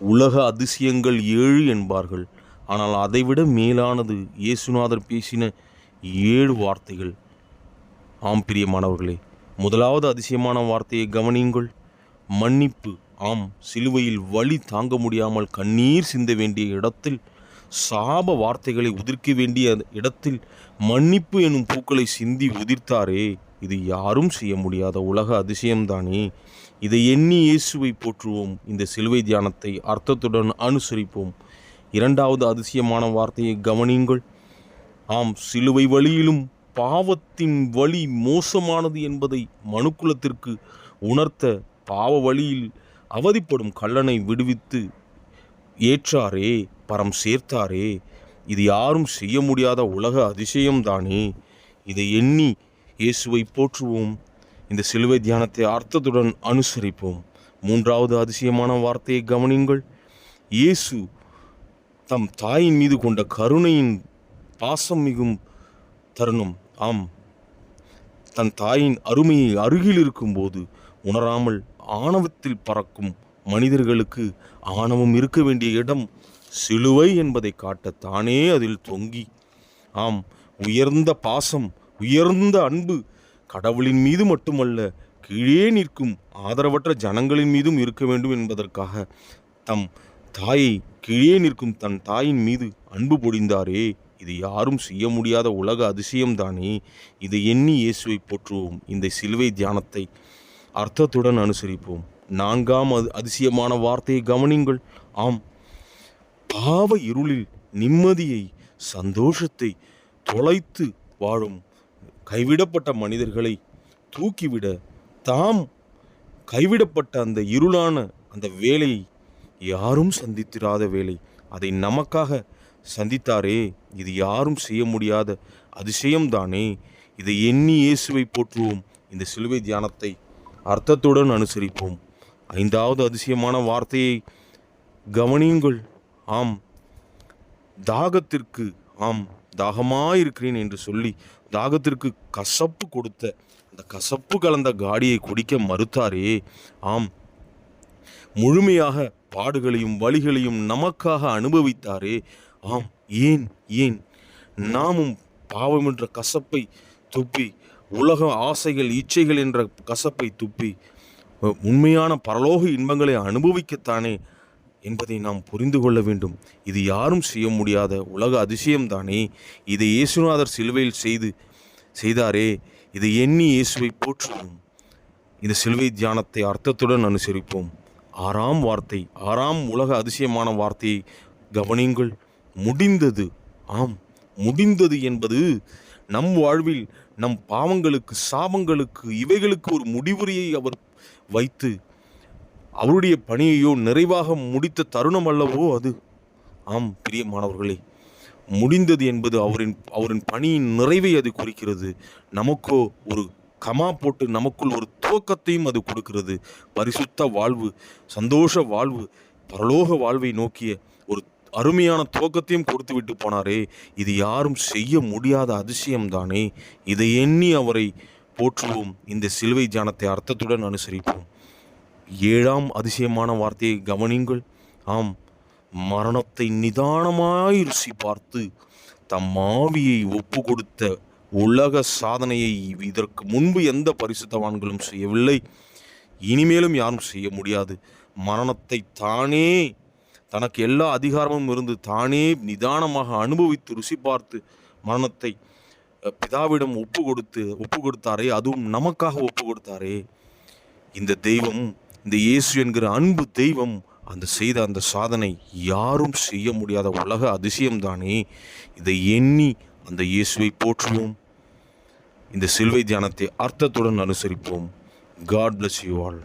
உலக அதிசயங்கள் ஏழு என்பார்கள். ஆனால் அதைவிட மேலானது இயேசுநாதர் பேசின ஏழு வார்த்தைகள். ஆம் பிரியமானவர்களே முதலாவது அதிசயமான வார்த்தையை கவனியுங்கள். மன்னிப்பு. ஆம் சிலுவையில் வழி தாங்க முடியாமல் கண்ணீர் சிந்த வேண்டிய இடத்தில் சாப வார்த்தைகளை உதிர்க்க வேண்டிய இடத்தில் மன்னிப்பு எனும் பூக்களை சிந்தி உதிர்த்தாரே. இது யாரும் செய்ய முடியாத உலக அதிசயம்தானே. இதை எண்ணி இயேசுவை போற்றுவோம். இந்த சிலுவை தியானத்தை அர்த்தத்துடன் அனுசரிப்போம். இரண்டாவது அதிசயமான வார்த்தையை கவனியுங்கள். ஆம் சிலுவை வழியிலும் பாவத்தின் வழி மோசமானது என்பதை மனுக்குலத்திற்கு உணர்த்த பாவ வழியில் அவதிப்படும் கள்ளனை விடுவித்து ஏற்றாரே பரம் சேர்த்தாரே. இது யாரும் செய்ய முடியாத உலக அதிசயம்தானே. இதை எண்ணி இயேசுவை போற்றுவோம். இந்த சிலுவை தியானத்தை அர்த்தத்துடன் அனுசரிப்போம். மூன்றாவது அதிசயமான வார்த்தையை கவனியுங்கள். இயேசு தம் தாயின் மீது கொண்ட கருணையின் பாசம் மிகும் தருணம். ஆம். தன் தாயின் அருமையை அருகில் இருக்கும்போது உணராமல் ஆணவத்தில் பறக்கும் மனிதர்களுக்கு ஆணவம் இருக்க வேண்டிய இடம் சிலுவை என்பதை காட்ட தானே அதில் தொங்கி. ஆம். உயர்ந்த பாசம் உயர்ந்த அன்பு கடவுளின் மீது மட்டுமல்ல கீழே நிற்கும் ஆதரவற்ற ஜனங்களின் மீதும் இருக்க வேண்டும் என்பதற்காக தம் தாயை கீழே நிற்கும் தன் தாயின் மீது அன்பு பொழிந்தாரே. இது யாரும் செய்ய முடியாத உலக அதிசயம்தானே. இதை எண்ணி இயேசுவை போற்றுவோம். இந்த சிலுவை தியானத்தை அர்த்தத்துடன் அனுசரிப்போம். நான்காம் அது அதிசயமான வார்த்தையை கவனிங்கள் ஆம். பாவ இருளில் நிம்மதியை சந்தோஷத்தை தொலைத்து வாழும் கைவிடப்பட்ட மனிதர்களை தூக்கிவிட தாம் கைவிடப்பட்ட அந்த இருளான அந்த வேலையை யாரும் சந்தித்திராத வேலை. அதை நமக்காக சந்தித்தாரே. இது யாரும் செய்ய முடியாத அதிசயம்தானே. இதை எண்ணி இயேசுவை போற்றுவோம். இந்த சிலுவை தியானத்தை அர்த்தத்துடன் அனுசரிப்போம். ஐந்தாவது அதிசயமான வார்த்தையை கவனியுங்கள். ஆம். தாகத்திற்கு ஆம். தாகமாயிருக்கிறேன் என்று சொல்லி தாகத்திற்கு கசப்பு கொடுத்த அந்த கசப்பு கலந்த காடியை குடிக்க மறுத்தாரே. ஆம் முழுமையாக பாடுகளையும் வழிகளையும் நமக்காக அனுபவித்தாரே. ஆம் ஏன் ஏன்? நாமும் பாவம் என்ற கசப்பை துப்பி உலக ஆசைகள் இச்சைகள் என்ற கசப்பை துப்பி உண்மையான பரலோக இன்பங்களை அனுபவிக்கத்தானே என்பதை நாம் புரிந்து கொள்ள வேண்டும். இது யாரும் செய்ய முடியாத உலக அதிசயம்தானே? இதை இயேசுநாதர் சிலுவையில் செய்து செய்தாரே. இதை எண்ணி இயேசுவை போற்றுவோம். இந்த சிலுவை தியானத்தை அர்த்தத்துடன் அனுசரிப்போம். ஆறாம் வார்த்தை ஆறாம் உலக அதிசயமான வார்த்தையை கவனியுங்கள். முடிந்தது ஆம் முடிந்தது என்பது நம் வாழ்வில் நம் பாவங்களுக்கு சாபங்களுக்கு இவைகளுக்கு ஒரு முடிவுரையை அவர் வைத்து அவருடைய பணியையோ நிறைவாக முடித்த தருணம் அல்லவோ அது. ஆம் பிரியமானவர்களே முடிந்தது என்பது அவரின் அவரின் பணியின் நிறைவை அது குறிக்கிறது. நமக்கோ ஒரு கமா போட்டு நமக்குள் ஒரு துவக்கத்தையும் அது கொடுக்கிறது. பரிசுத்த வாழ்வு சந்தோஷ வாழ்வு பரலோக வாழ்வை நோக்கிய ஒரு அருமையான துவக்கத்தையும் கொடுத்து விட்டு போனாரே இது யாரும் செய்ய முடியாத அதிசயம்தானே? இதை எண்ணி அவரை போற்றுவோம். இந்த சிலுவை ஜானத்தை அர்த்தத்துடன் அனுசரிப்போம். ஏழாம் அதிசயமான வார்த்தையை கவனிங்கள் ஆம் மரணத்தை நிதானமாய் ருசி பார்த்து தம் ஆவியை ஒப்பு கொடுத்த உலக சாதனையை இதற்கு முன்பு எந்த பரிசுத்தவான்களும் செய்யவில்லை. இனிமேலும் யாரும் செய்ய முடியாது. மரணத்தை தானே தனக்கு எல்லா அதிகாரமும் இருந்து தானே நிதானமாக அனுபவித்து ருசி பார்த்து மரணத்தை பிதாவிடம் ஒப்பு கொடுத்து ஒப்பு கொடுத்தாரே அதுவும் நமக்காக ஒப்பு கொடுத்தாரே இந்த தெய்வம் இந்த இயேசு என்கிற அன்பு தெய்வம் அந்த செய்த அந்த சாதனை யாரும் செய்ய முடியாத உலக அதிசயம்தானே. இதை எண்ணி அந்த இயேசுவை போற்றுவோம். இந்த சிலுவை தியானத்தை அர்த்தத்துடன் அனுசரிப்போம். God bless you all